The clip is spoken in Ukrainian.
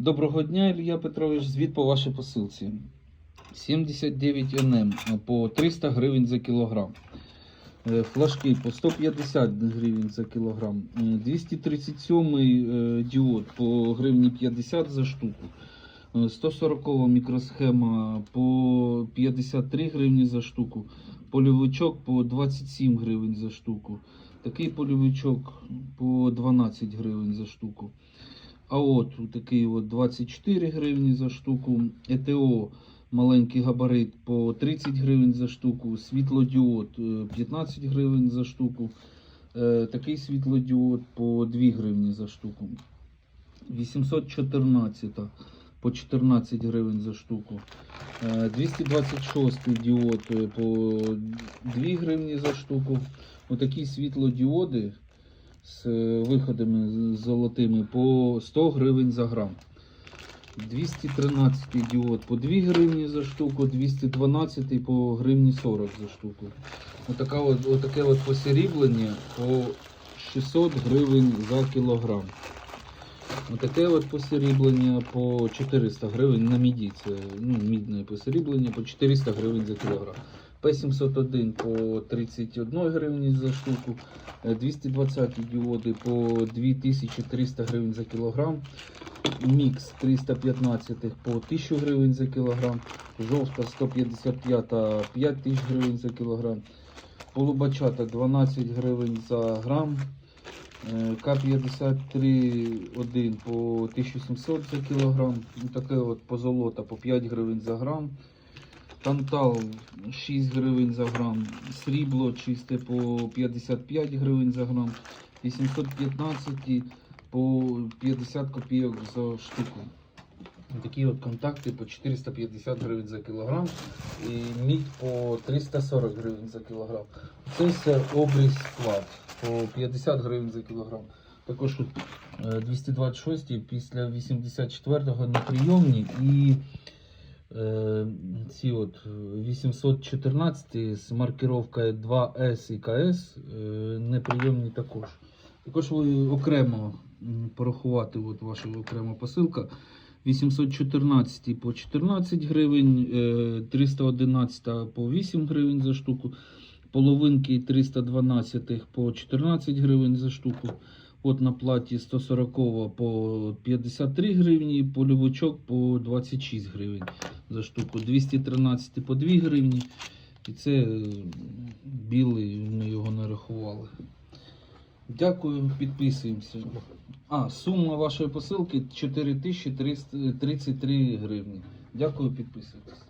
Доброго дня, Ілля Петрович. Звіт по вашій посилці. 79 НМ по 300 гривень за кілограм. Е, Флажки по 150 гривень за кілограм. Е, 237 е, діод по гривні 50 за штуку. Е, 140 мікросхема по 53 гривні за штуку. Польовичок по 27 гривень за штуку. Такий польовичок по 12 гривень за штуку. А от такий от 24 гривні за штуку. ЕТО маленький габарит по 30 гривень за штуку. Світлодіод е, 15 гривень за штуку. Е, Такий світлодіод по 2 гривні за штуку. 814 по 14 гривень за штуку. Е, 226 діод е, по 2 гривні за штуку. Отакі світлодіоди з виходами золотими по 100 гривень за грам. 213 діод по 2 гривні за штуку, 212 по гривні 40 за штуку. Отака от, отаке от посріблення по 600 гривень за кілограм. Отаке от посріблення по 400 гривень на міді. Це ну, мідне посріблення по 400 гривень за кілограм. П701 по 31 гривні за штуку, е, 220 діоди по 2300 гривень за кілограм, мікс 315 по 1000 гривень за кілограм, жовта 155 5000 гривень за кілограм, полубачата 12 гривень за грам, е, К-53 1 по 1700 за кілограм, Ну, таке от позолота по 5 гривень за грам. Тантал 6 гривень за грам, срібло чисте по 55 гривень за грам, 815 по 50 копійок за штуку. Такі от контакти по 450 гривень за кілограм і мідь по 340 гривень за кілограм. Це все обріз склад по 50 гривень за кілограм. Також тут е, 226 після 84-го неприйомні і ці от е, 814 з маркировкою 2С і КС е, неприйомні також. Також ви окремо порахувати, от ваша окрема посилка. 814 по 14 гривень, е, 311 по 8 гривень за штуку, половинки 312 по 14 гривень за штуку. От на платі 140 по 53 гривні, польовичок по 26 гривень за штуку. 213 по 2 гривні. І це е, білий, ми його нарахували. Дякую, підписуємося. А, сума вашої посилки 4333 гривні. Дякую, підписуйтесь.